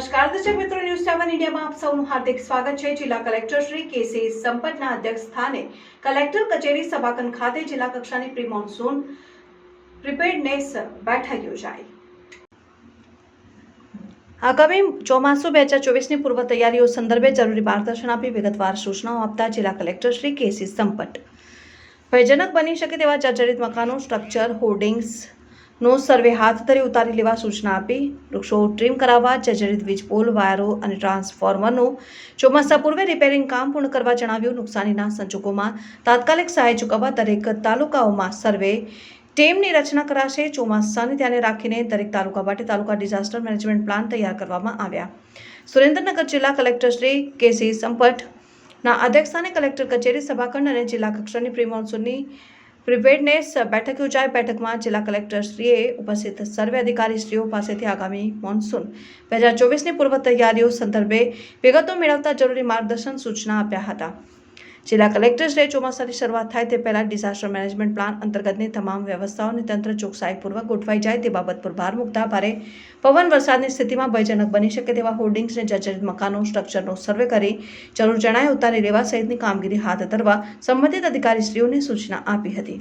One ઇન્ડિયામાં આપ સૌનું હાર્દિક સ્વાગત છે. જિલ્લા કલેક્ટર શ્રી કેસી સંપતના અધ્યક્ષ સ્થાને કલેક્ટર કચેરી સભાખંડ ખાતે જિલ્લા કક્ષાની પ્રી મોન્સૂન પ્રિપેર્ડનેસ બેઠક યોજાઈ. આગામી ચોમાસુ બે હજાર ચોવીસની પૂર્વ તૈયારીઓ સંદર્ભે જરૂરી માર્ગદર્શન આપી વિગતવાર સૂચનાઓ આપતા જિલ્લા કલેક્ટર શ્રી કેસી સંપટ ભયજનક બની શકે તેવા જર્જરિત મકાનો સ્ટ્રક્ચર હોર્ડિંગ્સ નો સર્વે હાથ ધરી ઉતારી લેવા સૂચના આપી. વૃક્ષો ટ્રીમ કરાવવા, જર્જરિત વીજ પોલ, વાયરો અને ટ્રાન્સફોર્મરનું ચોમાસા પૂર્વે રિપેરિંગ કામ પૂર્ણ કરવા જણાવ્યું. નુકસાનીના સંજોગોમાં તાત્કાલિક સહાય ચૂકવવા દરેક તાલુકાઓમાં સર્વે ટીમની રચના કરાશે. ચોમાસાને ધ્યાને રાખીને દરેક તાલુકા માટે તાલુકા ડિઝાસ્ટર મેનેજમેન્ટ પ્લાન તૈયાર કરવામાં આવ્યા. સુરેન્દ્રનગર જિલ્લા કલેક્ટર શ્રી કેસી સંપટ ના અધ્યક્ષસ્થાને કલેક્ટર કચેરી સભાખંડ અને જિલ્લા કક્ષાની પ્રી પ્રિપેર્ડનેસ બેઠક યોજાઈ. બેઠકમાં જિલ્લા કલેક્ટરશ્રીએ ઉપસ્થિત સર્વે અધિકારીશ્રીઓ પાસેથી આગામી મોન્સૂન બે હજાર ચોવીસની પૂર્વ તૈયારીઓ સંદર્ભે વિગતો મેળવતા જરૂરી માર્ગદર્શન સૂચના આપ્યા હતા. જિલ્લા કલેક્ટરશ્રીએ ચોમાસાની શરૂઆત થાય તે પહેલાં ડિઝાસ્ટર મેનેજમેન્ટ પ્લાન અંતર્ગતની તમામ વ્યવસ્થાઓને તંત્ર ચોકસાઈપૂર્વક ગોઠવાઈ જાય તે બાબત પર ભાર મૂકતા ભારે પવન વરસાદની સ્થિતિમાં ભયજનક બની શકે તેવા હોર્ડિંગ્સને જર્જરિત મકાનો, સ્ટ્રક્ચરનો સર્વે કરી જરૂર જણાય ઉતારી લેવા સહિતની કામગીરી હાથ ધરવા સંબંધિત અધિકારીશ્રીઓને સૂચના આપી હતી.